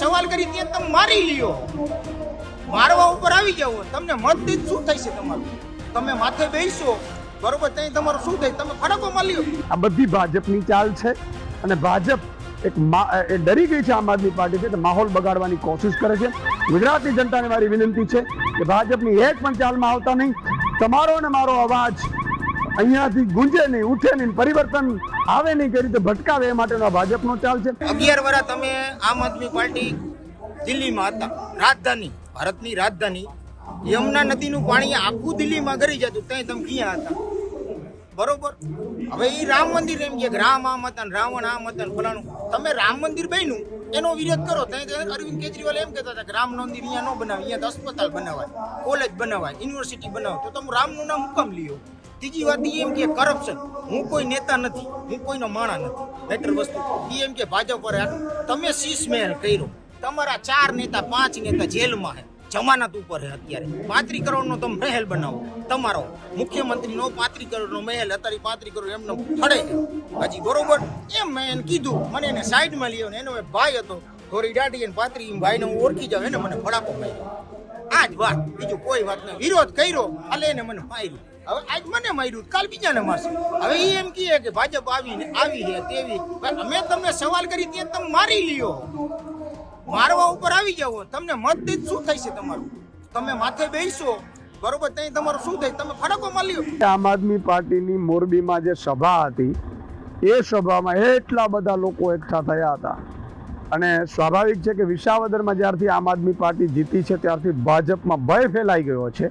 સવાલ કરી ત્યાં તમે મારી લ્યો. મારવા ઉપર આવી જાવ તમને મતથી શું થશે તમારું? તમે માથે બેસો બરોબર, ત્યાં તમારું શું થાય? તમે ફડકો માલ્યો આ બધી ભાજપની ચાલ છે અને ભાજપ એક એ ડરી ગઈ છે આમ આદમી પાર્ટી છે માહોલ બગાડવાની કોશિશ કરે છે. ગુજરાતની જનતાને મારી વિનંતી છે કે ભાજપની એક પણ ચાલમાં આવતા નહીં. તમારો ને મારો અવાજ અહીંયાથી ગુંજે નહીં, ઉઠે નહીં, પરિવર્તન આવે નહીં કઈ રીતે ભટકાવે એ માટેનો આ ભાજપનો ચાલ છે. અગિયાર વર્ષ તમે આમ આદમી પાર્ટી દિલ્હીમાં હતા, રાજધાની, ભારતની રાજધાની. યમુના નદીનું પાણી આખું દિલ્હીમાં ગરી જતું ત્યાં તમે ક્યાં હતા? બરોબર? હવે એ રામ મંદિર એમ કે રામ આમ હતા રાવણ આમ હતા ને ફલાણું. તમે રામ મંદિર બન્યું, એનો વિરોધ કરો ત્યાં અરવિંદ કેજરીવાલ એમ કહેતા હતા કે રામ મંદિર અહીંયા ન બનાવે અહીંયા તો અસ્પતાલ બનાવાય, કોલેજ બનાવાય, યુનિવર્સિટી બનાવો, તો તમે રામનું નામ હુકમ લ્યો. ત્રીજી વાત એ એમ કે કરપ્શન હું કોઈ નેતા નથી, હું કોઈનો માણા નથી. બેટર વસ્તુ એ એમ કે ભાજપ પર તમે શીશ મહેલ કર્યો. તમારા ચાર નેતા, પાંચ નેતા જેલમાં છે જમાનત ઉપર છે અત્યારે. પાંત્રી કરોડનો તમે મહેલ બનાવો. તમારો મુખ્યમંત્રીનો પાંત્રી કરોડનો મહેલ અત્યારે પાંત્રી કરોડ એમનો ફળે હજી, બરોબર? એમ મેં એને કીધું. મને એને સાઈડમાં લ્યો ને એનો ભાઈ હતો. થોડી દાઢી અને પાંત્રી ભાઈને હું ઓળખી જાઉં. એને મને ફળાકો માર્યો. આ જ વાત. બીજું કોઈ વાત નહીં વિરોધ કર્યો. એટલે એને મને માર્યું. હવે આજ મને માર્યું, કાલ બીજાને મારશે. હવે એ એમ કહે કે ભાજપ આવીને આવી છે તેવી. અમે તમને સવાલ કરી તે તમે મારી લ્યો. મારવા ઉપર આવી જાવ તમને મતથી જ શું છે તમારું? તમે માથે બેસો બરોબર ત્યાં તમારું શું થાય? તમે ફડકો માલ્યો આમ આદમી પાર્ટીની મોરબીમાં જે સભા હતી, એ સભામાં એટલા બધા લોકો એકઠા થયા હતા. અને સ્વાભાવિક છે કે વિસાવદરમાં જ્યારથી આમ આદમી પાર્ટી જીતી છે, ત્યારથી ભાજપમાં ભય ફેલાઈ ગયો છે.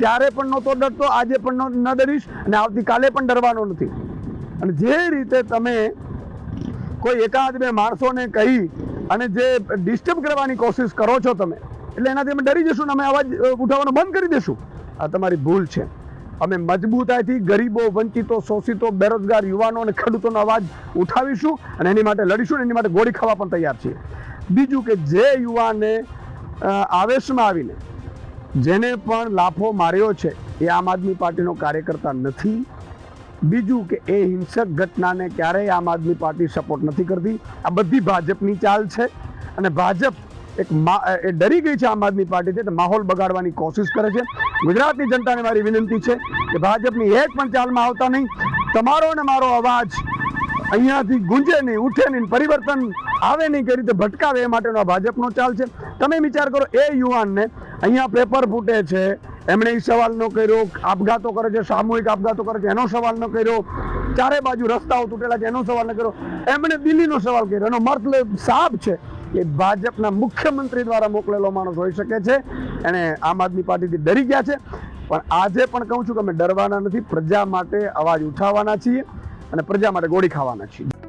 ત્યારે પણ નહોતો ડરતો, આજે પણ ન- ડરીશ અને આવતીકાલે પણ ડરવાનો નથી. અને જે રીતે તમે કોઈ એકાદ બે માણસોને કહી અને જે ડિસ્ટર્બ કરવાની કોશિશ કરો છો તમે, એટલે એનાથી અમે ડરી જશું ને અમે અવાજ ઉઠાવવાનો બંધ કરી દેશું. આ તમારી ભૂલ છે. અમે મજબૂતાઈથી ગરીબો, વંચિતો, શોષિતો, બેરોજગાર યુવાનો અને ખેડૂતોનો અવાજ ઉઠાવીશું અને એની માટે લડીશું ને એની માટે ગોળી ખાવા પણ તૈયાર છીએ. બીજું કે જે યુવાને આવેશમાં આવીને જેને પણ લાફો માર્યો છે, એ આમ આદમી પાર્ટીનો કાર્યકર્તા નથી. બીજું કે એ હિંસક ઘટનાને ક્યારેય આમ આદમી પાર્ટી સપોર્ટ નથી કરતી. આ બધી ભાજપની ચાલ છે અને ભાજપ એક એ ડરી ગઈ છે આમ આદમી પાર્ટી છે માહોલ બગાડવાની કોશિશ કરે છે. ગુજરાતની જનતાને મારી વિનંતી છે કે ભાજપની એક પણ ચાલમાં આવતા નહીં. તમારો ને મારો અવાજ અહીંયાથી ગુંજે નહીં, ઉઠે નહીં, પરિવર્તન આવે નહીં કઈ રીતે ભટકાવે એ માટેનો આ ભાજપનો ચાલ છે. તમે વિચાર કરો, એ યુવાનને અહીંયા પેપર ફૂટે છે, એમણે એ સવાલ ન કર્યો, આપઘાતો કરે છે, સામૂહિક આપઘાતો કરે છે, એનો સવાલ ન કર્યો, ચારે બાજુ રસ્તાઓ તૂટેલા છે, એનો સવાલ ન કર્યો. એમણે દિલ્હીનો સવાલ કર્યો, એનો મતલબ સાફ છે કે ભાજપના મુખ્યમંત્રી દ્વારા મોકલેલો માણસ હોઈ શકે છે, એણે આમ આદમી પાર્ટીથી ડરી ગયા છે. પણ આજે પણ કહું છું કે અમે ડરવાના નથી, પ્રજા માટે અવાજ ઉઠાવવાના છીએ. અને પ્રજા માટે ગોળી ખાવાના છીએ.